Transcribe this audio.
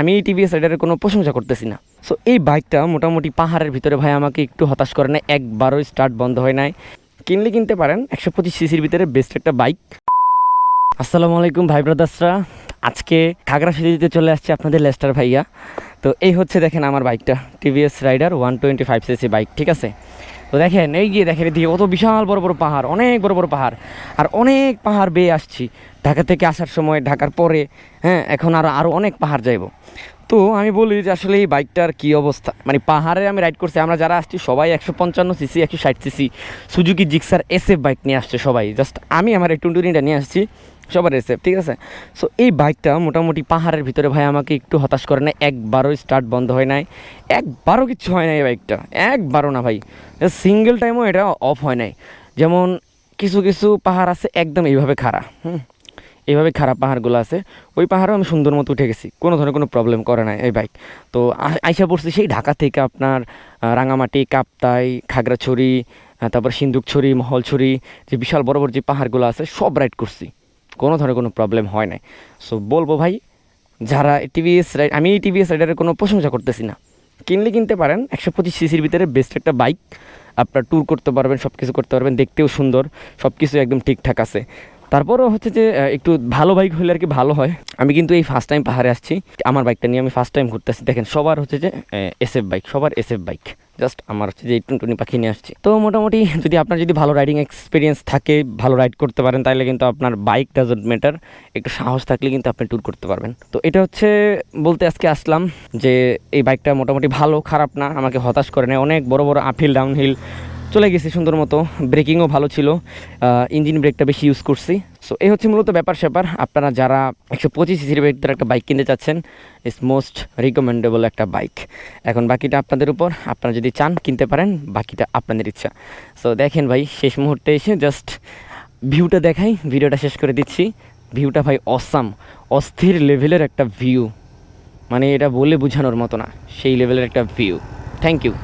আমি এই টিভিএস রাইডারের কোনো প্রশংসা করতেছি না। সো এই বাইকটা মোটামুটি পাহাড়ের ভিতরে ভাই আমাকে একটু হতাশ করে না একবারও স্টার্ট বন্ধ হয় নাই। কিনলে কিনতে পারেন, একশো পঁচিশ সিসির ভিতরে বেস্ট একটা বাইক আসসালামু আলাইকুম ভাই ব্রাদার্সরা আজকে খাগড়াছড়িতে চলে আসছে আপনাদের লেস্টার ভাইয়া। তো এই হচ্ছে দেখেন আমার বাইকটা TVS Raider one twenty five CC bike ঠিক আছে? তো দেখেন, এই গিয়ে দেখেন এদিকে অত বিশাল বড় বড় পাহাড়, অনেক বড় বড় পাহাড়। আর অনেক পাহাড় বেয়ে আসছি। ঢাকা থেকে আসার সময়, ঢাকার পরে হ্যাঁ এখন আরও আরও অনেক পাহাড় যাইব। তো আমি বলি যে আসলে এই বাইকটার কী অবস্থা? মানে পাহাড়ে আমি রাইড করছি, আমরা যারা আসছি সবাই একশো পঞ্চান্ন সিসি একশো ষাট CC Suzuki, Gixxer SF bike নিয়ে আসছে সবাই। জাস্ট আমি আমার এই টুনটুনিটা নিয়ে আসছি, সবার এসএফ ঠিক আছে? সো এই বাইকটা মোটামুটি পাহাড়ের ভিতরে ভাই আমাকে একটু হতাশ করে না একবারও স্টার্ট বন্ধ হয় নাই, একবারও কিছু হয় না এই বাইকটা একবারও না ভাই। সিঙ্গেল টাইমও এটা অফ হয় নাই। যেমন কিছু কিছু পাহাড় আছে একদম এইভাবে খাড়া, হুম? এইভাবে খারাপ পাহাড়গুলো আছে, ওই পাহাড়ও আমি সুন্দর মতো উঠে গেছি। কোনো ধরনের কোনো প্রবলেম করে না এই বাইক তো আইসা পড়ছি সেই ঢাকা থেকে আপনার রাঙামাটি, কাপ্তাই, খাগড়াছড়ি তারপর সিন্দুকছড়ি মহলছড়ি, যে বিশাল বড় বড় যে পাহাড়গুলো আছে, সব রাইড করছি। কোনো ধরনের কোনো প্রবলেম হয় নাই। সো বলব ভাই, যারা টিভিএস রাইড আমি টিভিএস রাইডারের কোনো প্রশংসা করতেছি না। কিনলে কিনতে পারেন, একশো পঁচিশ সিসির ভিতরে বেস্ট একটা বাইক আপনার ট্যুর করতে পারবেন সব কিছু করতে পারবেন, দেখতেও সুন্দর সব কিছু একদম ঠিকঠাক আছে। তারপরও হচ্ছে যে একটু ভালো বাইক হলে আর কি ভালো হয়। আমি কিন্তু এই ফার্স্ট টাইম পাহাড়ে আসছি। আমার বাইকটা নিয়ে আমি ফার্স্ট টাইম ঘুরতেছি। দেখেন, সবার হচ্ছে যে এসএফ বাইক সবার এসএফ বাইক জাস্ট আমার হচ্ছে যে টুনটুনি পাখি নিয়ে আসছি। তো মোটামুটি যদি আপনার যদি ভালো রাইডিং এক্সপিরিয়েন্স থাকে, ভালো রাইড করতে পারেন, তাহলে কিন্তু আপনার বাইক ডাজন্ট ম্যাটার একটু সাহস থাকলে কিন্তু আপনি ট্যুর করতে পারবেন। তো এটা হচ্ছে, বলতে আজকে আসলাম যে, এই বাইকটা মোটামুটি ভালো, খারাপ না, আমাকে হতাশ করে নেয়। অনেক বড় বড় আপহিল ডাউনহিল চলে গেছি সুন্দর মতো। ব্রেকিংও ভালো ছিল। ইঞ্জিন ব্রেকটা বেশি ইউজ করছি। সো এই হচ্ছে মূলত ব্যাপার স্যাপার। আপনারা যারা একশো পঁচিশ সিসির ভিতরে একটা বাইক কিনতে চাচ্ছেন ইস মোস্ট রিকমেন্ডেবল একটা বাইক এখন বাকিটা আপনাদের উপর। আপনারা যদি চান কিনতে পারেন, বাকিটা আপনাদের ইচ্ছা। সো দেখেন ভাই, শেষ মুহূর্তে এসে জাস্ট ভিউটা দেখাই। ভিডিওটা শেষ করে দিচ্ছি। ভিউটা ভাই অসাম অস্থির লেভেলের একটা ভিউ মানে এটা বলে বোঝানোর মতো না। সেই লেভেলের একটা ভিউ থ্যাংক ইউ